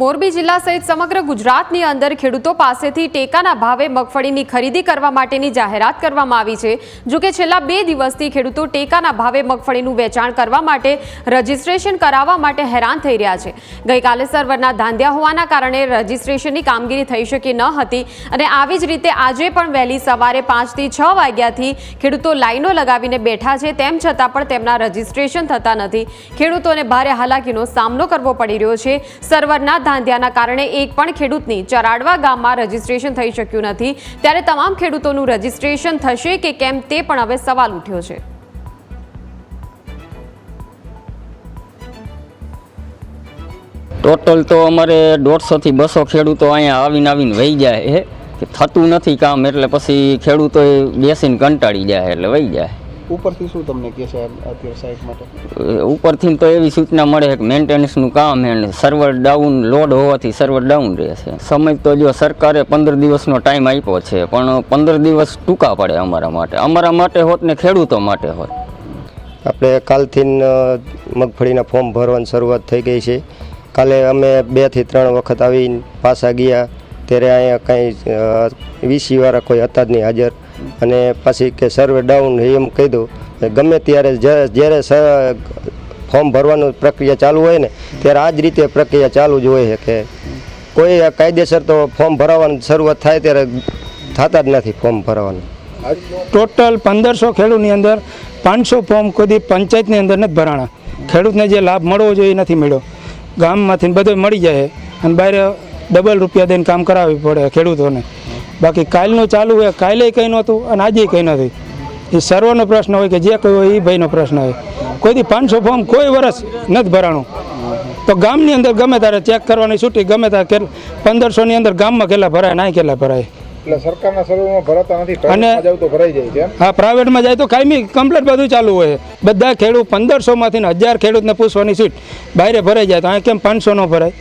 મોરબી જિલ્લા સહિત સમગ્ર ગુજરાતની અંદર ખેડૂતો પાસેથી ટેકાના ભાવે મગફળીની ખરીદી કરવા માટેની જાહેરાત કરવામાં આવી છે. જો કે છેલ્લા બે દિવસથી ખેડૂતો ટેકાના ભાવે મગફળીનું વેચાણ કરવા માટે રજીસ્ટ્રેશન કરાવવા માટે હેરાન થઈ રહ્યા છે. ગઈકાલે સર્વરના ધાંધ્યા હોવાના કારણે રજીસ્ટ્રેશનની કામગીરી થઈ શકી ન હતી અને આવી જ રીતે આજે પણ વહેલી સવારે પાંચથી છ વાગ્યાથી ખેડૂતો લાઈનો લગાવીને બેઠા છે, તેમ છતાં પણ તેમના રજીસ્ટ્રેશન થતા નથી. ખેડૂતોને ભારે હાલાકીનો સામનો કરવો પડી રહ્યો છે. સર્વરના ધાંધ્યાના કારણે એક પણ ખેડૂતની ચરાડવા ગામમાં રજીસ્ટ્રેશન થઈ શક્યું નથી. ત્યારે તમામ ખેડૂતોનું રજીસ્ટ્રેશન થશે કે કેમ તે પણ હવે સવાલ ઉઠ્યો છે. ટોટલ તો અમારે દોઢસોથી બસો ખેડૂતો અહીંયા આવીને આવીને વહી જાય છે. થતું નથી કામ એટલે પછી ખેડૂતો બેસીને કંટાળી જાય એટલે વહી જાય. ઉપરથી શું તમને કહે છે અત્યારે માટે? ઉપરથી તો એવી સૂચના મળે કે મેન્ટેનન્સનું કામ એને ને સર્વર ડાઉન લોડ હોવાથી સર્વર ડાઉન રહે છે. સમય તો જો સરકારે પંદર દિવસનો ટાઈમ આપ્યો છે પણ પંદર દિવસ ટૂંકા પડે અમારા માટે. અમારા માટે હોત ને ખેડૂતો માટે હોત. આપણે કાલથી મગફળીના ફોર્મ ભરવાની શરૂઆત થઈ ગઈ છે. કાલે અમે બેથી ત્રણ વખત આવીને પાછા ગયા. ત્યારે અહીંયા કાંઈ વીસીવાળા કોઈ હતા જ નહીં હાજર. અને પછી કે સર્વે ડાઉન એમ કહી દઉં. ગમે ત્યારે જ્યારે ફોર્મ ભરવાનું પ્રક્રિયા ચાલુ હોય ને, ત્યારે આ જ રીતે પ્રક્રિયા ચાલુ જ હોય છે કે કોઈ કાયદેસર તો ફોર્મ ભરાવાની શરૂઆત થાય ત્યારે થતા જ નથી ફોર્મ ભરવાનું. ટોટલ પંદરસો ખેડૂતની અંદર પાંચસો ફોર્મ કોઈ પંચાયતની અંદર નથી ભરાણા. ખેડૂતને જે લાભ મળવો જોઈએ એ નથી મળ્યો. ગામમાંથી બધો મળી જાય અને બહાર ડબલ રૂપિયા દઈને કામ કરાવવી પડે ખેડૂતોને. બાકી કાલનું ચાલુ હોય કાલે કંઈ નહોતું અને આજે કંઈ નથી. એ સર્વનો પ્રશ્ન હોય કે જે કોઈ હોય એ ભાઈનો પ્રશ્ન હોય. કોઈથી પાંચસો ફોર્મ કોઈ વર્ષ નથી ભરાણું. તો ગામની અંદર ગમે ત્યારે ચેક કરવાની છૂટી ગમે ત્યારે પંદરસોની અંદર ગામમાં કેટલા ભરાય ના કેટલા ભરાય. એટલે સરકારના સર્વેમાં ભરાતા નથી અને- ભરાઈ જાય છે હા પ્રાઇવેટમાં જાય તો કાયમી કમ્પ્લીટ બધું ચાલુ હોય. બધા ખેડૂત પંદરસોમાંથી ને હજાર ખેડૂતને પૂછવાની સીટ બહાર ભરાઈ જાય તો આ કેમ પાંચસો નો ભરાય?